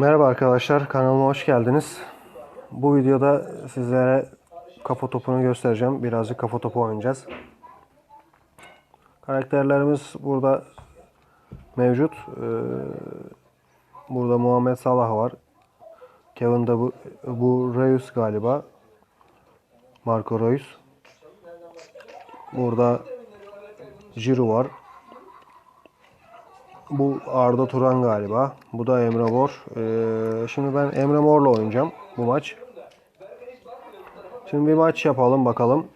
Merhaba arkadaşlar, kanalıma hoş geldiniz. Bu videoda sizlere kafa topunu göstereceğim. Birazcık kafa topu oynayacağız. Karakterlerimiz burada mevcut. Ee, Burada Muhammed Salah var. Kevin de bu, bu Reus galiba. Marco Reus. Burada Giroud var. Bu Arda Turan galiba. Bu da Emre Mor. Ee, şimdi ben Emre Mor'la oynayacağım bu maç. Şimdi bir maç yapalım bakalım.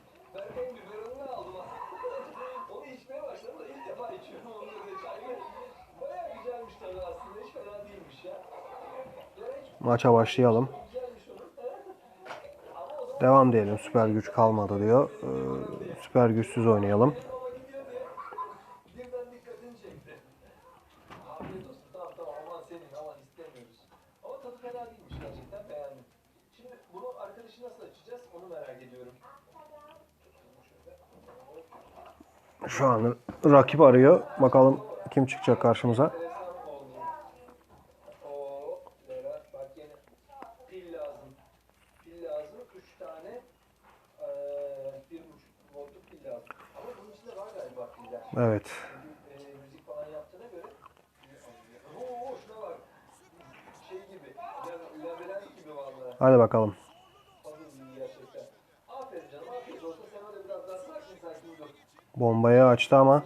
Maça başlayalım. Devam diyelim. Süper güç kalmadı diyor. Ee, süper güçsüz oynayalım. Senin aman istemiyoruz. Ama tadı fena değilmiş gerçekten beğendim. Şimdi bunu arkadaşı nasıl açacağız onu merak ediyorum. Şu an rakip arıyor. Bakalım kim çıkacak karşımıza. Enteresan oldu. Oo, Lera bak yine pil lazım. Pil lazım. Üç tane eee bir buçuk voltluk pil lazım. Ama bunun içinde var galiba piller. Evet. Çünkü eee, müzik falan yaptığına göre Oo şuna bak. Şey gibi. la- Labirent gibi vallahi. Hadi bakalım. Fazla iyi gerçekten. Aferin canım, afiyet olsun. Sen öyle biraz daha sakin sakin dur. Bombayı açtı ama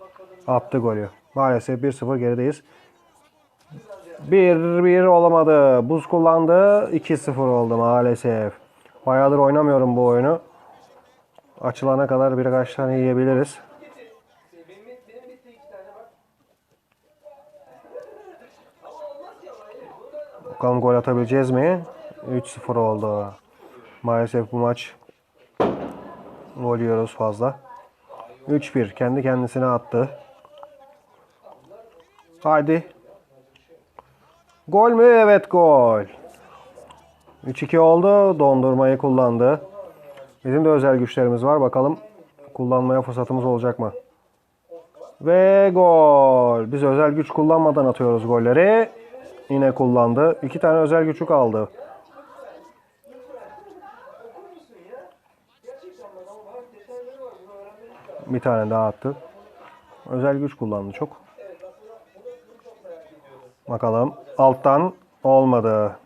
bakalım. attı golü. Maalesef 1-0 gerideyiz. 1-1 olamadı. Buz kullandı. 2-0 oldu maalesef. Bayağıdır oynamıyorum bu oyunu. Açılana kadar birkaç tane yiyebiliriz. Benim, benim bitti iki tane bak. Bakalım gol atabileceğiz mi? 3-0 oldu. Maalesef bu maç gol yiyoruz fazla. 3-1 kendi kendisine attı. Haydi. Gol mü? Evet gol. 3-2 oldu. Dondurmayı kullandı. Bizim de özel güçlerimiz var. Bakalım kullanmaya fırsatımız olacak mı? Ve gol. Biz özel güç kullanmadan atıyoruz golleri. Yine kullandı. İki tane özel gücü kaldı. Bir tane daha attı. Özel güç kullandı çok. Bakalım. Alttan olmadı.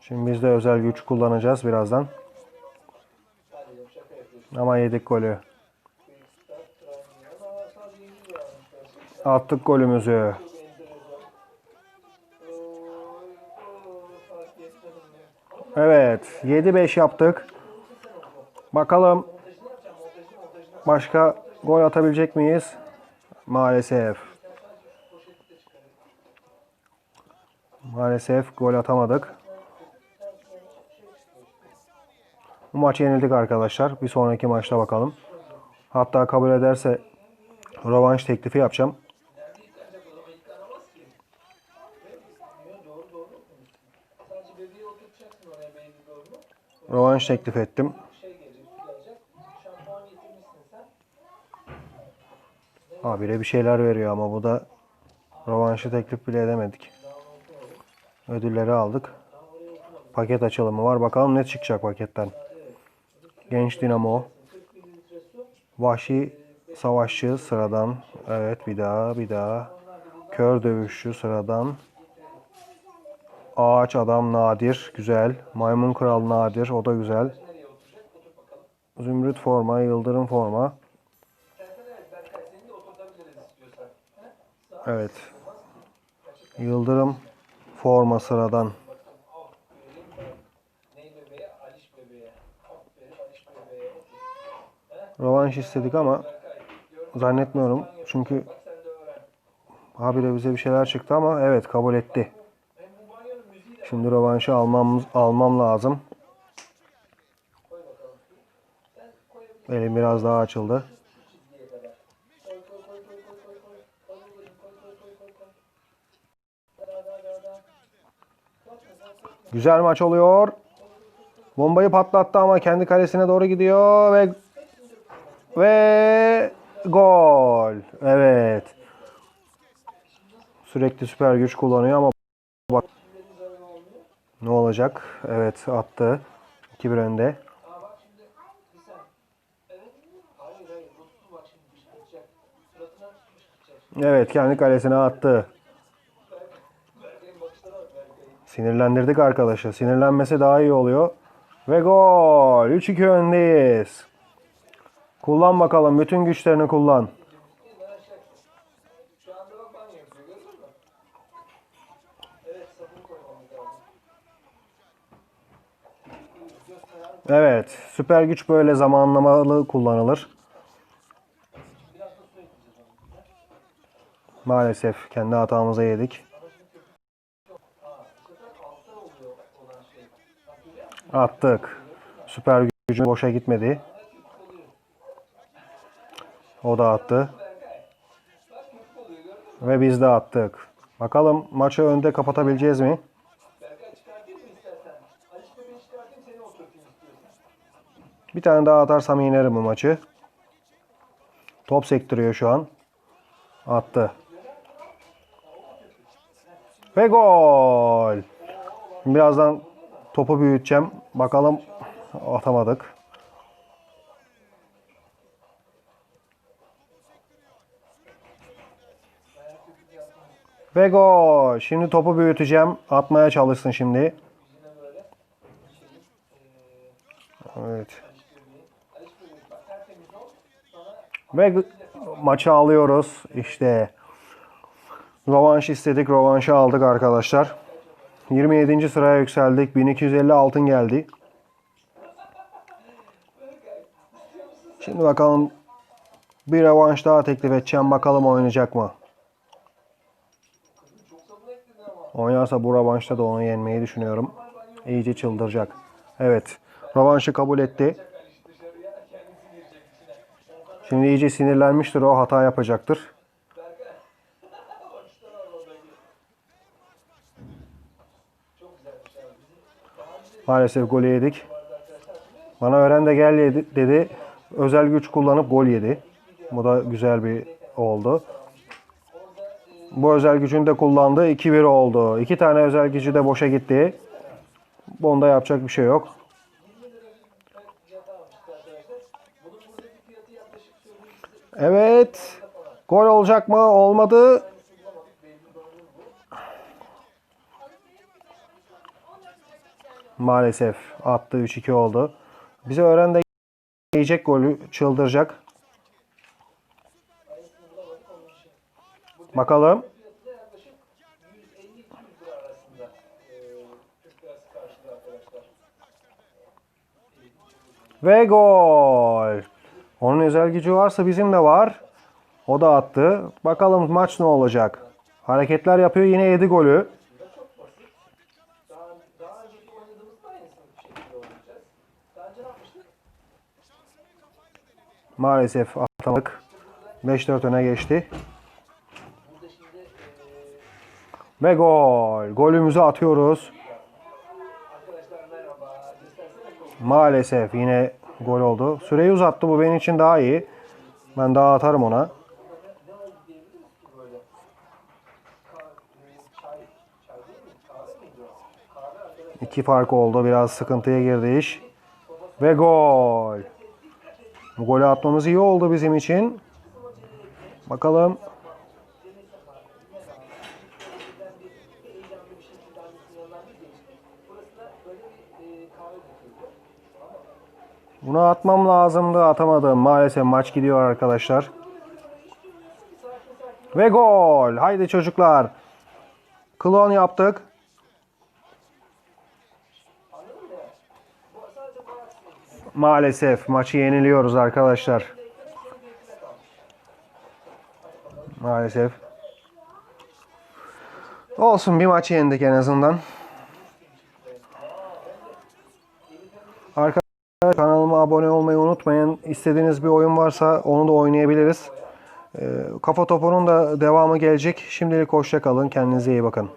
Şimdi biz de özel güç kullanacağız birazdan. Ama yedik golü. Attık golümüzü. Evet. 7-5 yaptık. Bakalım başka gol atabilecek miyiz? Maalesef. Maalesef gol atamadık. Bu maçı yenildik arkadaşlar. Bir sonraki maçta bakalım. Hatta kabul ederse rövanş teklifi yapacağım. Rövanş teklif ettim. Habire bir şeyler veriyor ama bu da rövanşı teklif bile edemedik. Ödülleri aldık. Paket açılımı var. Bakalım ne çıkacak paketten. Genç Dinamo. Vahşi Savaşçı sıradan. Evet bir daha bir daha. Kör Dövüşçü sıradan. Ağaç Adam Nadir. Güzel. Maymun Kral Nadir. O da güzel. Zümrüt forma. Yıldırım forma. Evet. Yıldırım forma sıradan. Rövanş istedik ama zannetmiyorum. Çünkü habire bize bir şeyler çıktı ama evet kabul etti. Şimdi rövanşı almam, almam lazım. Elim biraz daha açıldı. Güzel maç oluyor. Bombayı patlattı ama kendi kalesine doğru gidiyor ve ve gol. Evet. Sürekli süper güç kullanıyor ama bak ne olacak? Evet attı. 2-1 önde. Evet. Kendi kalesine attı. Sinirlendirdik arkadaşı. Sinirlenmesi daha iyi oluyor. Ve gol. 3-2 öndeyiz. Kullan bakalım. Bütün güçlerini kullan. Evet. Süper güç böyle zamanlamalı kullanılır. Maalesef kendi hatamıza yedik. Attık. Süper gücün boşa gitmedi. O da attı. Ve biz de attık. Bakalım maçı önde kapatabileceğiz mi? Bir tane daha atarsam yenerim bu maçı. Top sektiriyor şu an. Attı. Ve gol. Birazdan topu büyüteceğim. Bakalım atamadık. Ve gol. Şimdi topu büyüteceğim. Atmaya çalışsın şimdi. Evet. Ve maçı alıyoruz. İşte rövanş istedik. Rövanşı aldık arkadaşlar. 27. sıraya yükseldik. 1250 altın geldi. Şimdi bakalım bir rövanş daha teklif edeceğim. Bakalım oynayacak mı? çok sabun ekledin ama. Oynarsa bu rövanşta da onu yenmeyi düşünüyorum. İyice çıldıracak. Evet. Rövanşı kabul etti. Şimdi iyice sinirlenmiştir. O hata yapacaktır. Maalesef golü yedik. Bana öğren de gel dedi. Özel güç kullanıp gol yedi. Bu da güzel bir oldu. Bu özel gücünü de kullandı. 2-1 oldu. İki tane özel gücü de boşa gitti. Bunda yapacak bir şey yok. 20 lira bir fiyat almıştı arkadaşlar. Bunun buradaki fiyatı yaklaşık söyleyeyim size. Evet. Gol olacak mı? Olmadı. Maalesef attı 3-2 oldu. Bize öğren de yiyecek golü çıldıracak. Arkadaşlar. Ve gol. Onun özel gücü varsa bizim de var. O da attı. Bakalım maç ne olacak. Hareketler yapıyor. Yine yedi golü. Maalesef atamadık. 5-4 öne geçti. Ve gol. Golümüzü atıyoruz. Maalesef yine gol oldu. Süreyi uzattı. Bu benim için daha iyi. Ben daha atarım ona. İki fark oldu. Biraz sıkıntıya girdi iş. Ve gol. Golü atmamız iyi oldu bizim için. Bakalım. Heyecanlı bir şekilde annesinin yanından bir geçti. Burası da böyle bir e, kahve döküldü. Bunu atmam lazımdı. Atamadım. Maalesef maç gidiyor arkadaşlar. Ve gol. Haydi çocuklar. Klon yaptık. Maalesef maçı yeniliyoruz arkadaşlar. Maalesef. Olsun bir maçı yendik en azından. Arkadaşlar kanalıma abone olmayı unutmayın. İstediğiniz bir oyun varsa onu da oynayabiliriz. Ee, Kafa topunun da devamı gelecek. Şimdilik hoşça kalın. Kendinize iyi bakın.